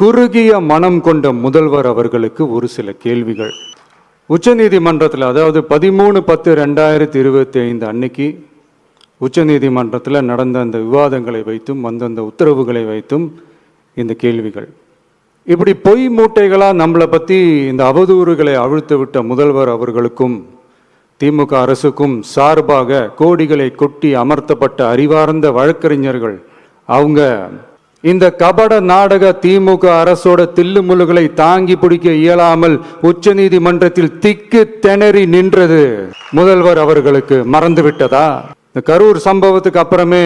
குறுகிய மனம் கொண்ட முதல்வர் அவர்களுக்கு ஒரு சில கேள்விகள். உச்சநீதிமன்றத்தில் அதாவது பதிமூணு பத்து ரெண்டாயிரத்தி இருபத்தி ஐந்து அன்னைக்கு உச்சநீதிமன்றத்தில் நடந்த அந்த விவாதங்களை வைத்தும் அந்தந்த உத்தரவுகளை வைத்தும் இந்த கேள்விகள். இப்படி பொய் மூட்டைகளாக நம்மளை பற்றி இந்த அவதூறுகளை அவிழ்த்து விட்ட முதல்வர் அவர்களுக்கும் திமுக அரசுக்கும் சார்பாக கோடிகளை கொட்டி அமர்த்தப்பட்ட அறிவார்ந்த வழக்கறிஞர்கள் அவங்க இந்த கபட நாடக திமுக அரசோட தில்லுமுல்லுகளை தாங்கி பிடிக்க இயலாமல் உச்சநீதிமன்றத்தில் திக்கு திணறி நின்றது. முதல்வர் அவர்களுக்கு மறந்து விட்டதா இந்த கரூர் சம்பவத்துக்கு அப்புறமே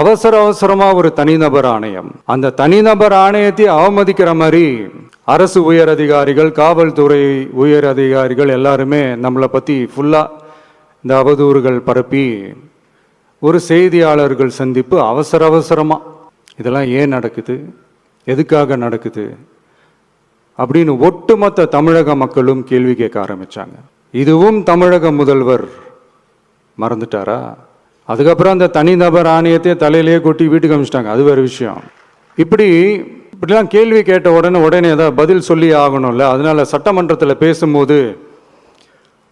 அவசர அவசரமா ஒரு தனிநபர் ஆணையம். அந்த தனிநபர் ஆணையத்தை அவமதிக்கிற மாதிரி அரசு உயர் அதிகாரிகள் காவல்துறை உயர் அதிகாரிகள் எல்லாருமே நம்மளை பத்தி ஃபுல்லா இந்த அவதூறுகள் பரப்பி ஒரு செய்தியாளர்கள் சந்திப்பு அவசர அவசரமா இதெல்லாம் ஏன் நடக்குது? எதுக்காக நடக்குது? அப்படின்னு ஒட்டுமொத்த தமிழக மக்களும் கேள்வி கேட்க ஆரம்பித்தாங்க இதுவும் தமிழக முதல்வர் மறந்துட்டாரா? அதுக்கப்புறம் அந்த தனிநபர் ஆணையத்தை தலையிலேயே கொட்டி வீட்டுக்கு அமிச்சிட்டாங்க அது வேறு விஷயம். இப்படி இப்படிலாம் கேள்வி கேட்ட உடனே உடனே ஏதாவது பதில் சொல்லி ஆகணும்ல. அதனால் சட்டமன்றத்தில் பேசும்போது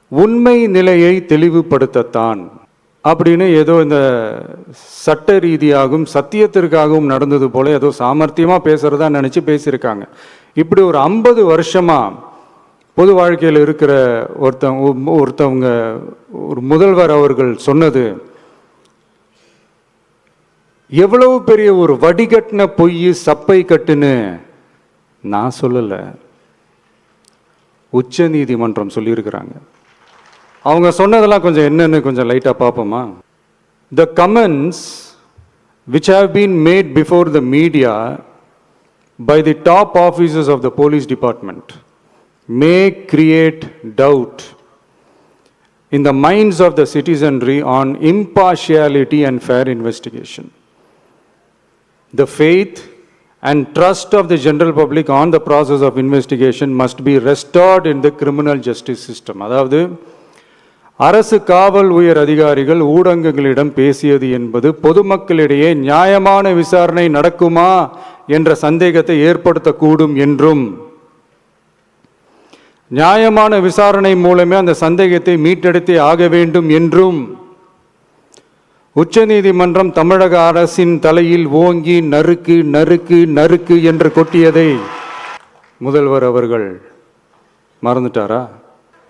உண்மை நிலையை தெளிவுபடுத்தத்தான் அப்படின்னு ஏதோ இந்த சட்ட ரீதியாகவும் சத்தியத்திற்காகவும் நடந்தது போல ஏதோ சாமர்த்தியமாக பேசுகிறதா நினச்சி பேசியிருக்காங்க. இப்படி ஒரு ஐம்பது வருஷமாக பொது வாழ்க்கையில் இருக்கிற ஒருத்தவங்க ஒருத்தவங்க ஒரு முதல்வர் அவர்கள் சொன்னது எவ்வளவு பெரிய ஒரு வடிகட்டின பொய் சப்பை கட்டுன்னு நான் சொல்லலை. உச்ச நீதிமன்றம் சொல்லியிருக்கிறாங்க. அவங்க சொன்னதெல்லாம் கொஞ்சம் என்னென்னு கொஞ்சம் லைட்டாக பார்ப்போமா the comments which have been made before the media by the top officers of the police department may create doubt in the minds of the citizenry on impartiality and fair investigation the faith and trust of the general public on the process of investigation must be restored in the criminal justice system அதாவது அரசு காவல் உயர் அதிகாரிகள் ஊடகங்களிடம் பேசியது என்பது பொதுமக்களிடையே நியாயமான விசாரணை நடக்குமா என்ற சந்தேகத்தை ஏற்படுத்தக்கூடும் என்றும் நியாயமான விசாரணை மூலமே அந்த சந்தேகத்தை மீட்டெடுத்தே ஆக வேண்டும் என்றும் உச்சநீதிமன்றம் தமிழக அரசின் தலையில் ஓங்கி நறுக்கு நறுக்கு நறுக்கு என்று கொட்டியதை முதல்வர் அவர்கள் மறந்துட்டாரா?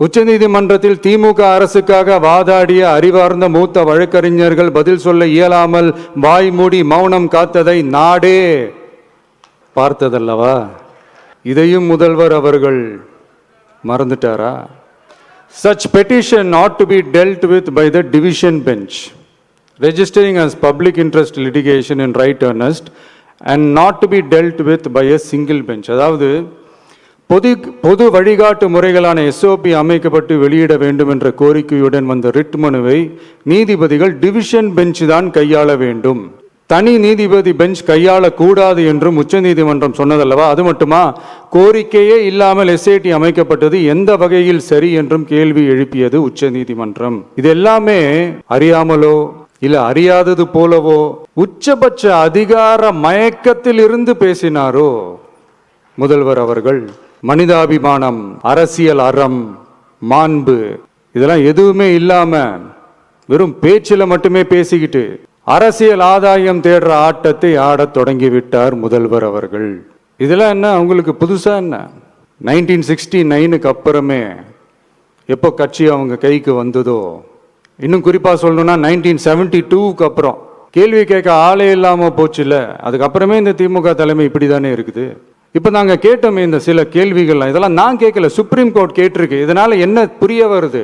உச்சநீதிமன்றத்தில் திமுக அரசுக்காக வாதாடிய அறிவார்ந்த மூத்த வழக்கறிஞர்கள் பதில் சொல்ல இயலாமல் வாய் மூடி மௌனம் காத்ததை நாடே பார்த்ததல்லவா இதையும் முதல்வர் அவர்கள் மறந்துட்டாரா such petition not to be dealt with by the division bench registering as public interest litigation in right earnest and not to be dealt with by a single bench அதாவது பொது பொது வழிகாட்டு முறைகளான எஸ்ஓபி அமைக்கப்பட்டு வெளியிட வேண்டும் என்ற கோரிக்கையுடன் வந்த ரிட் மனுவை நீதிபதிகள் டிவிஷன் பெஞ்ச் தான் கையாள வேண்டும். தனி நீதிபதி பெஞ்ச் கையாளக்கூடாது என்றும் உச்சநீதிமன்றம் சொன்னதல்லவா? அது மட்டுமா? கோரிக்கையே இல்லாமல் எஸ்ஐடி அமைக்கப்பட்டது எந்த வகையில் சரி என்றும் கேள்வி எழுப்பியது உச்சநீதிமன்றம். இது எல்லாமே அறியாமலோ இல்ல அறியாதது போலவோ உச்சபட்ச அதிகார மயக்கத்தில் இருந்து பேசினாரோ முதல்வர் அவர்கள்? மனிதாபிமானம் அரசியல் அறம் மாண்பு இதெல்லாம் எதுவுமே இல்லாம வெறும் பேச்சில் மட்டுமே பேசிக்கிட்டு அரசியல் ஆதாயம் தேடுற ஆட்டத்தை ஆடத் தொடங்கிவிட்டார் முதல்வர் அவர்கள். இதெல்லாம் என்ன? அவங்களுக்கு புதுசா என்ன? நைன்டீன் சிக்ஸ்டி நைனுக்கு அப்புறமே எப்போ கட்சி அவங்க கைக்கு வந்ததோ இன்னும் குறிப்பாக சொல்லணும்னா நைன்டீன் செவன்டி டூக்கு அப்புறம். கேள்வி கேட்க ஆளே இல்லாமல் போச்சுல்ல அதுக்கப்புறமே இந்த திமுக தலைமை இப்படி தானே இருக்குது. இப்போ நாங்கள் கேட்டோமே இந்த சில கேள்விகள்லாம். இதெல்லாம் நான் கேட்கல சுப்ரீம் கோர்ட் கேட்டிருக்கு. இதனால் என்ன புரிய வருது?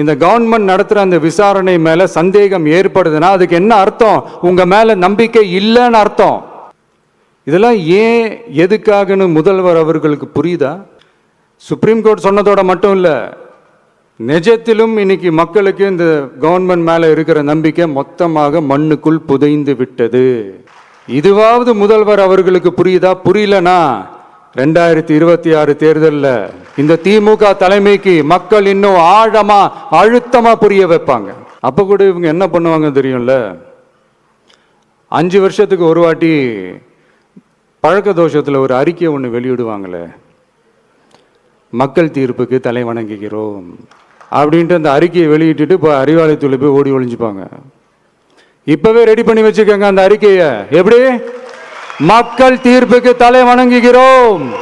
இந்த கவர்மெண்ட் நடத்துகிற அந்த விசாரணை மேலே சந்தேகம் ஏற்படுதுன்னா அதுக்கு என்ன அர்த்தம்? உங்கள் மேலே நம்பிக்கை இல்லைன்னு அர்த்தம். இதெல்லாம் ஏன் எதுக்காகன்னு முதல்வர் அவர்களுக்கு புரியுதா? சுப்ரீம் கோர்ட் சொன்னதோட மட்டும் இல்லை நிஜத்திலும் இன்னைக்கு மக்களுக்கு இந்த கவர்மெண்ட் மேலே இருக்கிற நம்பிக்கை மொத்தமாக மண்ணுக்குள் புதைந்து விட்டது. இதுவாவது முதல்வர் அவர்களுக்கு புரியுதா? புரியலனா? ரெண்டாயிரத்தி இருபத்தி ஆறு தேர்தலில் இந்த திமுக தலைமைக்கு மக்கள் இன்னும் ஆழமா அழுத்தமா புரிய வைப்பாங்க. அப்போ கூட இவங்க என்ன பண்ணுவாங்க தெரியும்ல? அஞ்சு வருஷத்துக்கு ஒரு வாட்டி பழக்க தோஷத்தில் ஒரு அறிக்கை ஒன்று வெளியிடுவாங்களே. மக்கள் தீர்ப்புக்கு தலை வணங்குகிறோம். அப்படின்ட்டு அந்த அறிக்கையை வெளியிட்டுட்டு இப்போ அறிவாலயத்தில் போய் ஓடி ஒழிஞ்சுப்பாங்க இப்பவே ரெடி பண்ணி வச்சுக்கோங்க அந்த அறிக்கையை. எப்படி? மக்கள் தீர்ப்புக்கு தலை வணங்குகிறோம்.